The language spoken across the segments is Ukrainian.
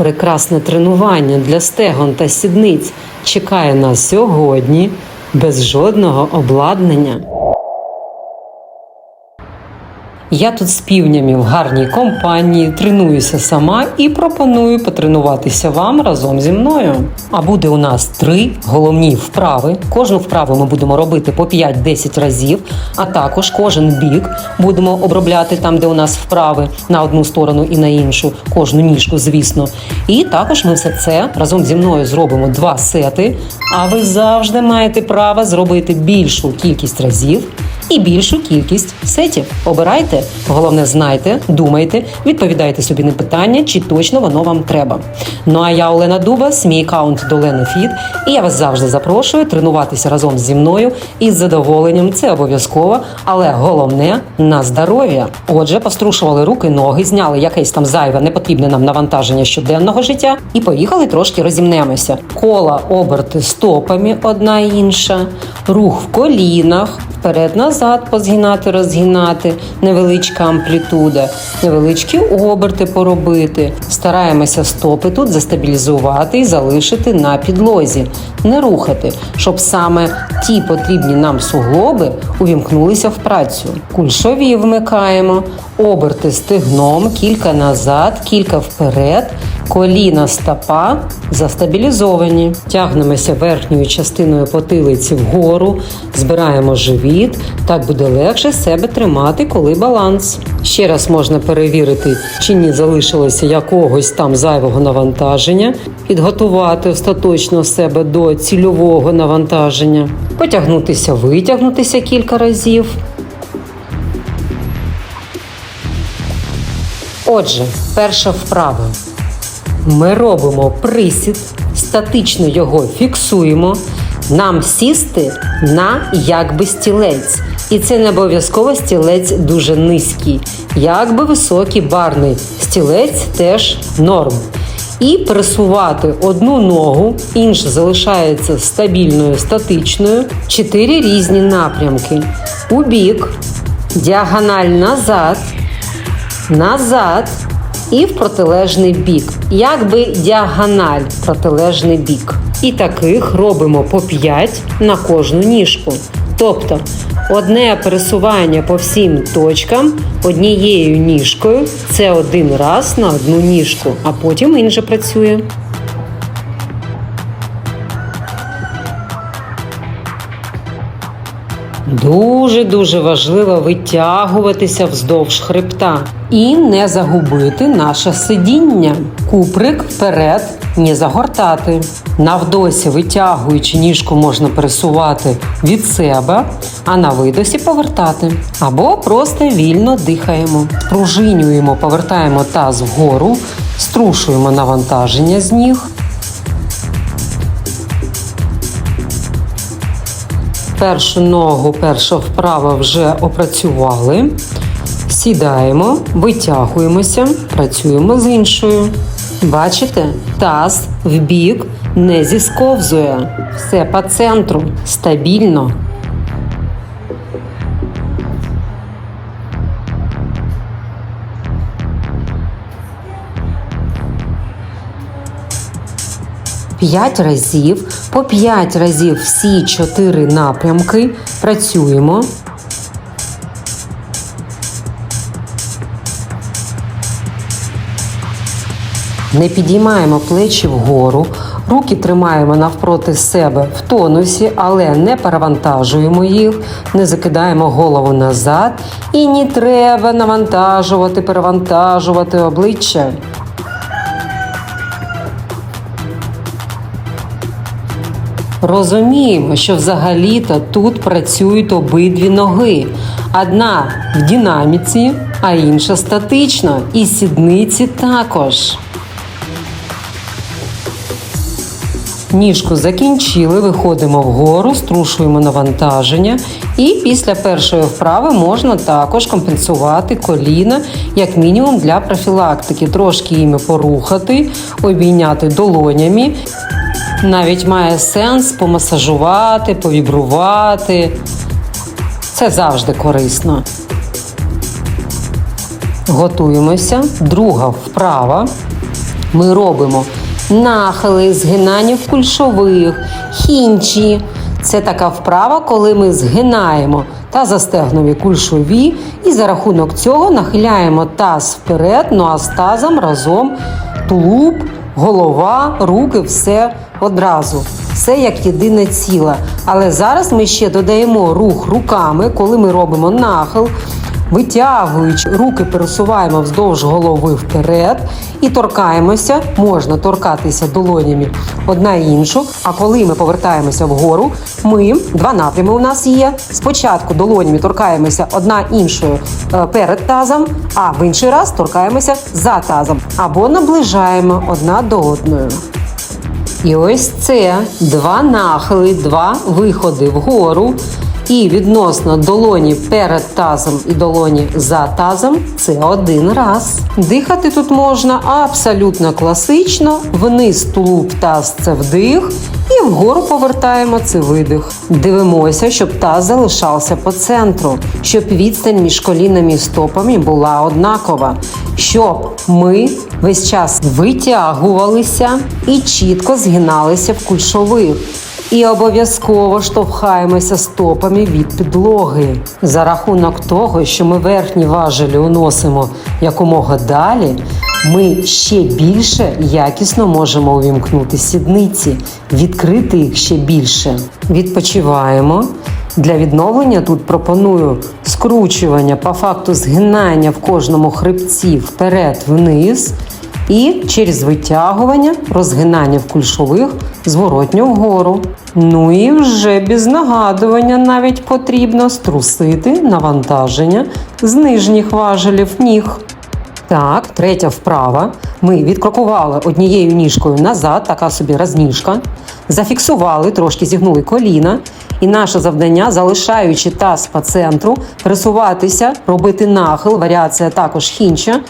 Прекрасне тренування для стегон та сідниць чекає нас сьогодні без жодного обладнання. Я тут з півнями в гарній компанії тренуюся сама і пропоную потренуватися вам разом зі мною. А буде у нас три головні вправи. Кожну вправу ми будемо робити по 5-10 разів, а також кожен бік будемо обробляти там, де у нас вправи на одну сторону і на іншу, кожну ніжку, звісно. І також ми все це разом зі мною зробимо два сети. А ви завжди маєте право зробити більшу кількість разів і більшу кількість сетів. Обирайте, головне знайте, думайте, відповідайте собі на питання, чи точно воно вам треба. Ну а я Олена Дуба, мій аккаунт Долена Фіт, і я вас завжди запрошую тренуватися разом зі мною із задоволенням. Це обов'язково, але головне на здоров'я. Отже, пострушували руки, ноги, зняли якесь там зайве, непотрібне нам навантаження щоденного життя, і поїхали трошки розімнемося. Кола, оберти стопами одна інша, рух в колінах, вперед-назад позгинати, розгинати, невеличка амплітуда, невеличкі оберти поробити. Стараємося стопи тут застабілізувати і залишити на підлозі, не рухати, щоб саме ті потрібні нам суглоби увімкнулися в працю. Кульшові вмикаємо, оберти стегном, кілька назад, кілька вперед. Коліна стопа застабілізовані. Тягнемося верхньою частиною потилиці вгору, збираємо живіт. Так буде легше себе тримати, коли баланс. Ще раз можна перевірити, чи не залишилося якогось там зайвого навантаження, підготувати остаточно себе до цільового навантаження, потягнутися, витягнутися кілька разів. Отже, перша вправа. Ми робимо присід, статично його фіксуємо. Нам сісти на якби стілець. І це не обов'язково стілець дуже низький. Якби високий барний стілець теж норм. І пресувати одну ногу, інша залишається стабільною, статичною. Чотири різні напрямки. У бік, діагональ назад, назад і в протилежний бік, якби діагональ протилежний бік. І таких робимо по 5 на кожну ніжку. Тобто одне пересування по всім точкам однією ніжкою це один раз на одну ніжку, а потім інше працює. Дуже дуже важливо витягуватися вздовж хребта і не загубити наше сидіння. Куприк вперед не загортати. Навдосі витягуючи ніжку можна пересувати від себе, а на видосі повертати. Або просто вільно дихаємо. Пружинюємо, повертаємо таз вгору, струшуємо навантаження з ніг. Першу ногу, перша вправа вже опрацювали. Сідаємо, витягуємося, працюємо з іншою. Бачите, таз в бік не зісковзує. Все по центру, стабільно. П'ять разів, по п'ять разів всі чотири напрямки працюємо. Не підіймаємо плечі вгору, руки тримаємо навпроти себе в тонусі, але не перевантажуємо їх, не закидаємо голову назад і не треба навантажувати, перевантажувати обличчя. Розуміємо, що взагалі-то тут працюють обидві ноги. Одна в динаміці, а інша статично. І сідниці також. Ніжку закінчили, виходимо вгору, струшуємо навантаження. І після першої вправи можна також компенсувати коліна, як мінімум для профілактики. Трошки іми порухати, обійняти долонями. Навіть має сенс помасажувати, повібрувати. Це завжди корисно. Готуємося. Друга вправа. ми робимо нахили, згинання в кульшових, хінчі. Це така вправа, коли ми згинаємо та застегнові кульшові, і за рахунок цього нахиляємо таз вперед, ну а з тазом разом тулуб, голова, руки, все одразу. Все як єдине ціле. Але зараз ми ще додаємо рух руками, коли ми робимо нахил. Витягуючи руки, пересуваємо вздовж голови вперед і торкаємося. Можна торкатися долонями одна іншу. А коли ми повертаємося вгору, ми два напрями у нас є. Спочатку долонями торкаємося одна іншою е, перед тазом, а в інший раз торкаємося за тазом або наближаємо одна до одної. І ось це два нахили, два виходи вгору. І відносно долоні перед тазом і долоні за тазом це один раз. Дихати тут можна абсолютно класично. Вниз тулуб таз це вдих, і вгору повертаємо це видих. Дивимося, щоб таз залишався по центру, щоб відстань між колінами і стопами була однакова, щоб ми весь час витягувалися і чітко згиналися в кульшових. І обов'язково штовхаємося стопами від підлоги. За рахунок того, що ми верхні важелі уносимо якомога далі, ми ще більше якісно можемо увімкнути сідниці, відкрити їх ще більше. Відпочиваємо. Для відновлення тут пропоную скручування по факту згинання в кожному хребці вперед-вниз і через витягування, розгинання в кульшових зворотньо вгору. Ну і вже без нагадування навіть потрібно струсити навантаження з нижніх важелів ніг. Так, третя вправа. Ми відкрокували однією ніжкою назад, така собі розніжка. Зафіксували, трошки зігнули коліна. І наше завдання, залишаючи таз по центру, пресуватися, робити нахил, варіація також хінча,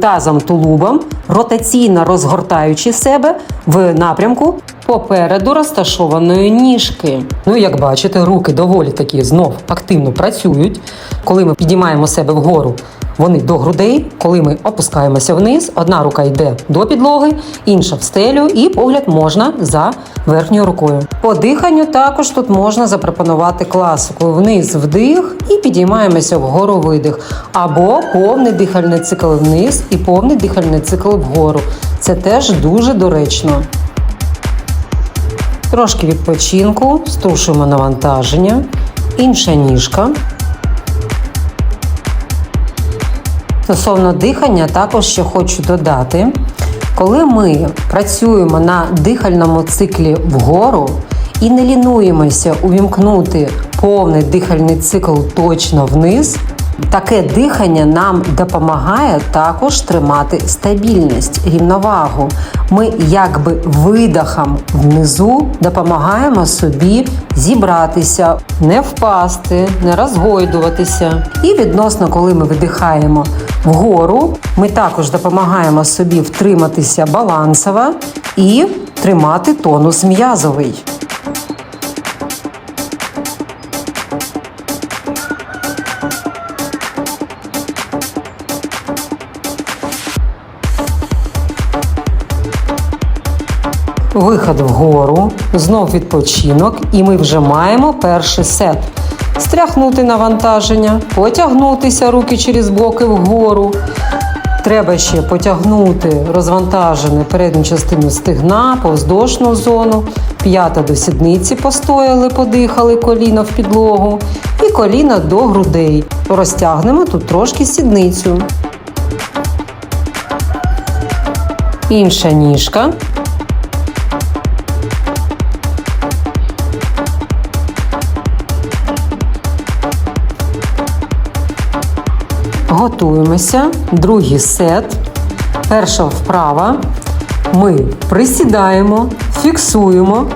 тазом тулубом, ротаційно розгортаючи себе в напрямку попереду розташованої ніжки. Ну, як бачите, руки доволі такі знов активно працюють. Коли ми підіймаємо себе вгору, вони до грудей. Коли ми опускаємося вниз, одна рука йде до підлоги, інша в стелю, і погляд можна за верхньою рукою. По диханню також тут можна запропонувати класику. Вниз вдих і підіймаємося вгору видих. Або повний дихальний цикл вниз і повний дихальний цикл вгору. Це теж дуже доречно. Трошки відпочинку, струшуємо навантаження, інша ніжка. Стосовно дихання, також ще хочу додати, коли ми працюємо на дихальному циклі вгору і не лінуємося увімкнути повний дихальний цикл точно вниз, таке дихання нам допомагає також тримати стабільність, рівновагу. Ми якби видихом внизу допомагаємо собі зібратися, не впасти, не розгойдуватися. І відносно, коли ми видихаємо вгору, ми також допомагаємо собі втриматися балансово і тримати тонус м'язовий. Виход вгору, знов відпочинок, і ми вже маємо перший сет. Стряхнути навантаження, потягнутися руки через боки вгору. Треба ще потягнути розвантажену передню частину стегна, повздошну зону, п'ята до сідниці постояли, подихали коліна в підлогу і коліна до грудей. Розтягнемо тут трошки сідницю. Інша ніжка. Готуємося. Другий сет. Перша вправа. Ми присідаємо, фіксуємо,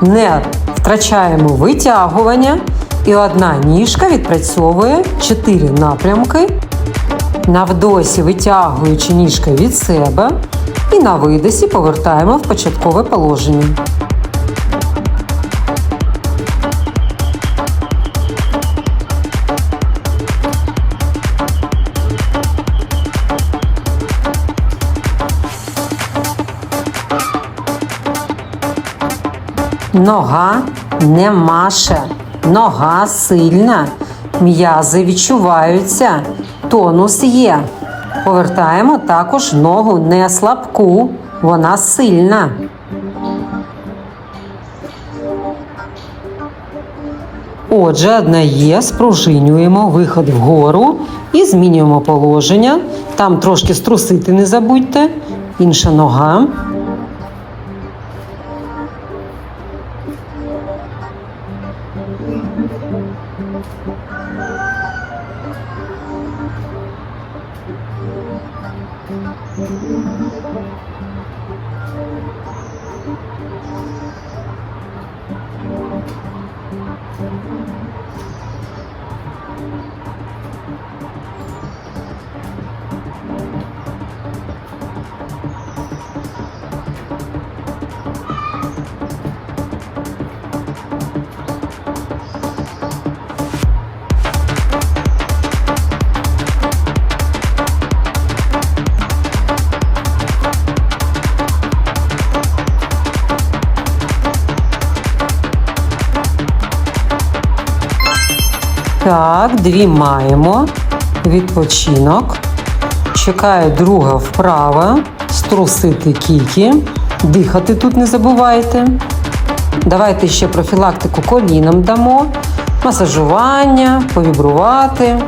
не втрачаємо витягування. І одна ніжка відпрацьовує чотири напрямки. На вдосі витягуючи ніжки від себе. І на видосі повертаємо в початкове положення. Нога не маше, нога сильна, м'язи відчуваються, тонус є. Повертаємо також ногу не слабку, вона сильна. Отже, одне є, спружинюємо виход вгору і змінюємо положення. Там трошки струсити не забудьте. Інша нога. Так, дві маємо. Відпочинок. Чекає друга вправа. Струсити кіки. Дихати тут не забувайте. Давайте ще профілактику колінам дамо. Масажування, повібрувати.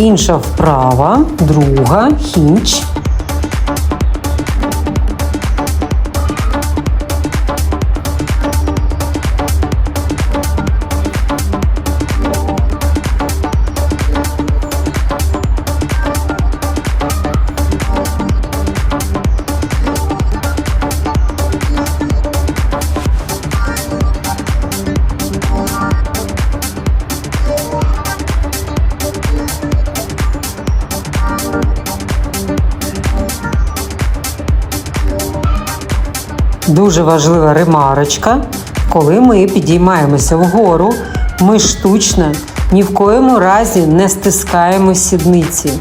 Інша вправа, друга, хінч. Дуже важлива ремарочка. Коли ми підіймаємося вгору, ми штучно ні в коєму разі не стискаємо сідниці.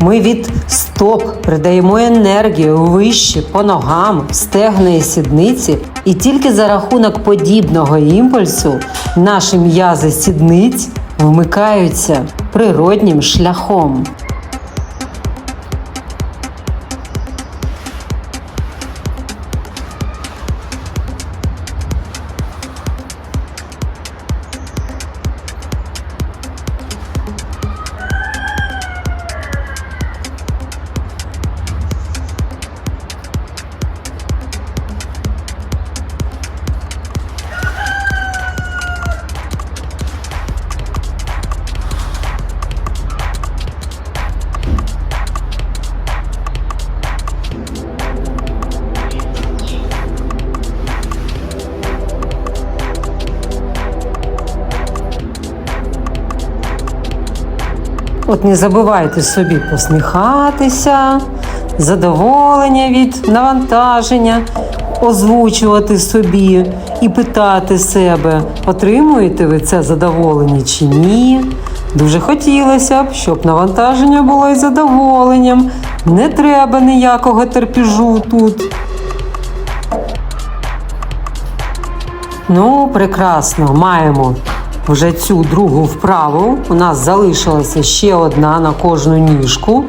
Ми від стоп придаємо енергію вище по ногам, стегна і сідниці, і тільки за рахунок подібного імпульсу наші м'язи сідниць вмикаються природнім шляхом. От не забувайте собі посміхатися, задоволення від навантаження, озвучувати собі і питати себе, отримуєте ви це задоволення чи ні. Дуже хотілося б, щоб навантаження було із задоволенням. Не треба ніякого терпіжу тут. Ну, прекрасно, маємо вже цю другу вправу. У нас залишилася ще одна на кожну ніжку.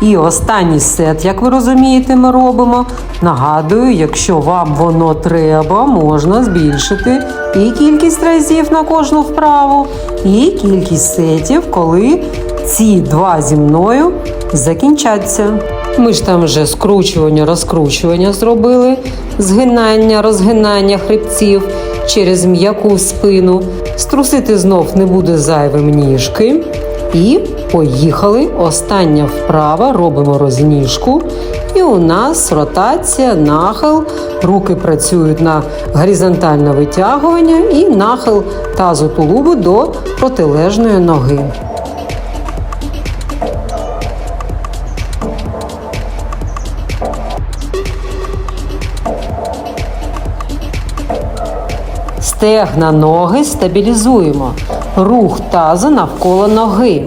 І останній сет, як ви розумієте, ми робимо. Нагадую, якщо вам воно треба, можна збільшити і кількість разів на кожну вправу, і кількість сетів, коли ці два зі мною закінчаться. Ми ж там вже скручування, розкручування зробили, згинання, розгинання хребців через м'яку спину. Струсити знов не буде зайвим ніжки. І поїхали. Остання вправа, робимо розніжку. І у нас ротація, нахил. Руки працюють на горизонтальне витягування і нахил тазу тулубу до протилежної ноги. Стегна ноги стабілізуємо. Рух тазу навколо ноги.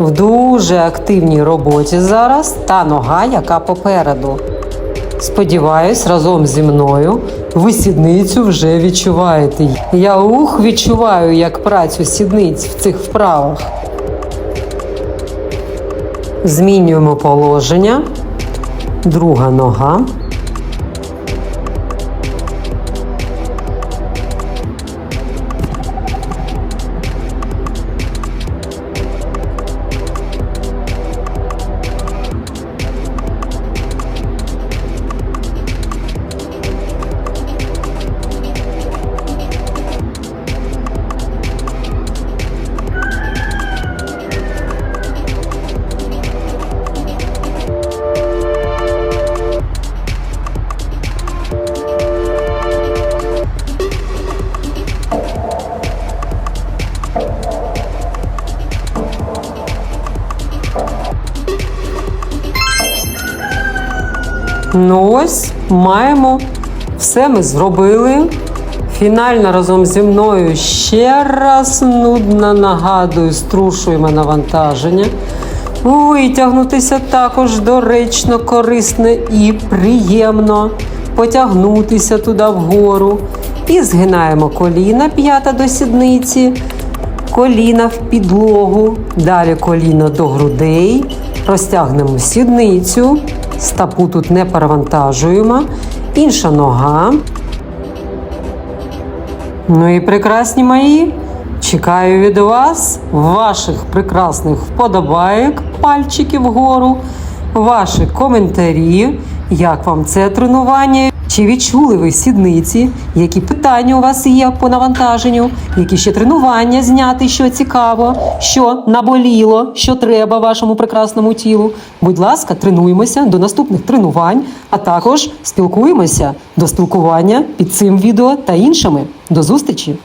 В дуже активній роботі зараз та нога, яка попереду. Сподіваюсь, разом зі мною ви сідницю вже відчуваєте. Я ух відчуваю, як працю сідниць в цих вправах. Змінюємо положення. Друга нога. Ну ось маємо. Все ми зробили. Фінально разом зі мною ще раз нудно нагадую, струшуємо навантаження. Витягнутися також доречно, корисно і приємно. Потягнутися туди вгору. І згинаємо коліна п'ята до сідниці, коліна в підлогу, далі коліна до грудей, розтягнемо сідницю, стопу тут не перевантажуємо, інша нога. Ну і прекрасні мої. Чекаю від вас ваших прекрасних вподобайок, пальчиків вгору, ваші коментарі, як вам це тренування. Чи відчули ви сідниці? Які питання у вас є по навантаженню? Які ще тренування зняти, що цікаво, що наболіло, що треба вашому прекрасному тілу? Будь ласка, тренуємося до наступних тренувань, а також спілкуємося до спілкування під цим відео та іншими. До зустрічі!